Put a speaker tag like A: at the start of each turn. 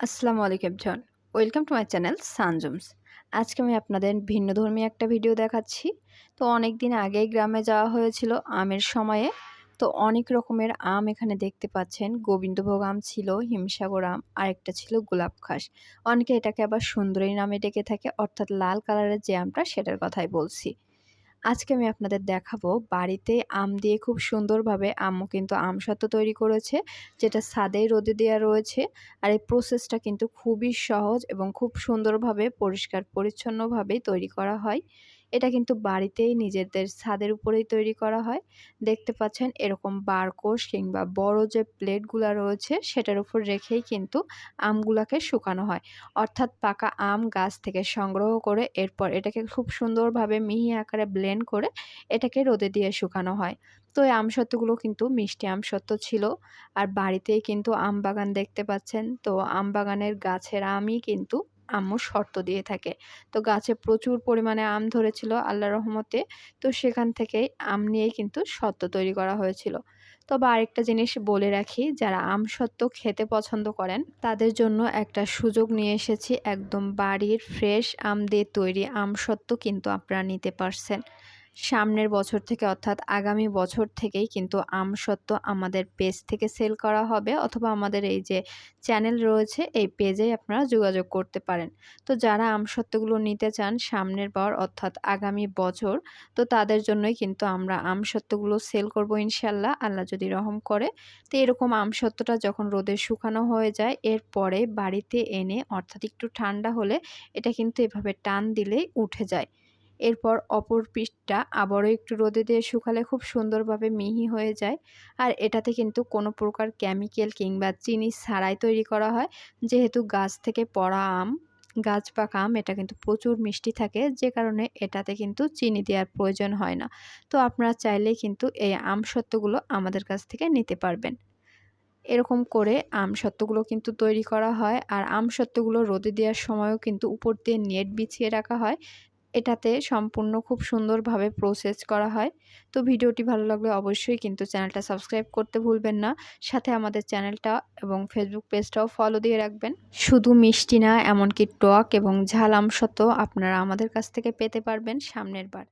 A: আসসালামু আলাইকুম জন welcome to my channel Sanjums আজকে আমি আপনাদের ভিন্ন ধর্মী একটা ভিডিও দেখাচ্ছি। তো অনেক দিন আগেই গ্রামে যাওয়া হয়েছিল আমের সময়ে। তো অনেক রকমের আম এখানে দেখতে পাচ্ছেন। গোবিন্দভোগ আম ছিল, হিমসাগর আম, আরেকটা ছিল গোলাপ খাস অনেকে এটাকে আবার সুন্দরী নামে ডেকে থাকে, অর্থাৎ লাল কালারের যে আমটা, সেটার কথাই বলছি। আজকে আমি আপনাদের দেখাবো বাড়িতে আম দিয়ে খুব সুন্দরভাবে আম্মু কিন্তু আমসত্ব তৈরি করেছে, যেটা সাদেই রোদে দেওয়া রয়েছে। আর এই প্রসেসটা কিন্তু খুবই সহজ এবং খুব সুন্দরভাবে পরিষ্কার পরিচ্ছন্নভাবেই তৈরি করা হয়। এটা কিন্তু বাড়িতেই নিজেদের ছাদের উপরেই তৈরি করা হয়। দেখতে পাচ্ছেন এরকম বারকোষ কিংবা বড় যে প্লেটগুলো রয়েছে সেটার উপর রেখেই কিন্তু আমগুলাকে শুকানো হয়। অর্থাৎ পাকা আম গাছ থেকে সংগ্রহ করে এরপর এটাকে খুব সুন্দরভাবে মিহি আকারে ব্লেন্ড করে এটাকে রোদে দিয়ে শুকানো হয়। তো এই আমসত্ত্বগুলো কিন্তু মিষ্টি আমসত্ত্ব ছিল। আর বাড়িতেই কিন্তু আম বাগান দেখতে পাচ্ছেন। তো আম বাগানের গাছের আমই কিন্তু আম্মু শর্ত দিয়ে থাকে। তো গাছে প্রচুর পরিমাণে আম ধরেছিল আল্লাহ রহমতে। তো সেখান থেকেই আম নিয়েই কিন্তু সত্য তৈরি করা হয়েছিল। তবে আরেকটা জিনিস বলে রাখি, যারা আম সত্ত্ব খেতে পছন্দ করেন, তাদের জন্য একটা সুযোগ নিয়ে এসেছি। একদম বাড়ির ফ্রেশ আম দিয়ে তৈরি আম সত্ত্ব কিন্তু আপনারা নিতে পারছেন। সামনের বছর থেকে অর্থাৎ আগামী বছর থেকেই কিন্তু আমসত্ত্ব আমাদের পেজ থেকে সেল করা হবে অথবা আমাদের এই যে চ্যানেল রয়েছে, এই পেজে আপনারা যোগাযোগ করতে পারেন। তো যারা আমসত্ত্বগুলো নিতে চান সামনের বার অর্থাৎ আগামী বছর, তো তাদের জন্যই কিন্তু আমরা আমসত্ত্বগুলো সেল করব ইনশাল্লাহ, আল্লাহ যদি রহম করে। তো এরকম আমসত্ত্বটা যখন রোদে শুকানো হয়ে যায়, এরপরে বাড়িতে এনে অর্থাৎ একটু ঠান্ডা হলে এটা কিন্তু এভাবে টান দিলেই উঠে যায়। এরপর অপর পিঠটা আবারও একটু রোদে দিয়ে শুকালে খুব সুন্দরভাবে মিহি হয়ে যায়। আর এটাতে কিন্তু কোনো প্রকার কেমিক্যাল কিংবা চিনি ছাড়াই তৈরি করা হয়। যেহেতু গাছ থেকে পড়া আম, গাছ পাকা আম, এটা কিন্তু প্রচুর মিষ্টি থাকে। যে কারণে এটাতে কিন্তু চিনি দেওয়ার প্রয়োজন হয় না। তো আপনারা চাইলেই কিন্তু এই আম সত্ত্বগুলো আমাদের কাছ থেকে নিতে পারবেন। এরকম করে আম সত্ত্বগুলো কিন্তু তৈরি করা হয়। আর আম সত্ত্বগুলো রোদে দেওয়ার সময়ও কিন্তু উপর দিয়ে নেট বিছিয়ে রাখা হয়। এটাতে সম্পূর্ণ খুব সুন্দরভাবে প্রসেস করা হয়। তো ভিডিওটি ভালো লাগলে অবশ্যই কিন্তু চ্যানেলটা সাবস্ক্রাইব করতে ভুলবেন না। সাথে আমাদের চ্যানেলটা এবং ফেসবুক পেজটাও ফলো দিয়ে রাখবেন। শুধু মিষ্টি না, এমনকি টক এবং ঝাল আমসত্ব আপনারা আমাদের কাছ থেকে পেতে পারবেন সামনের বার।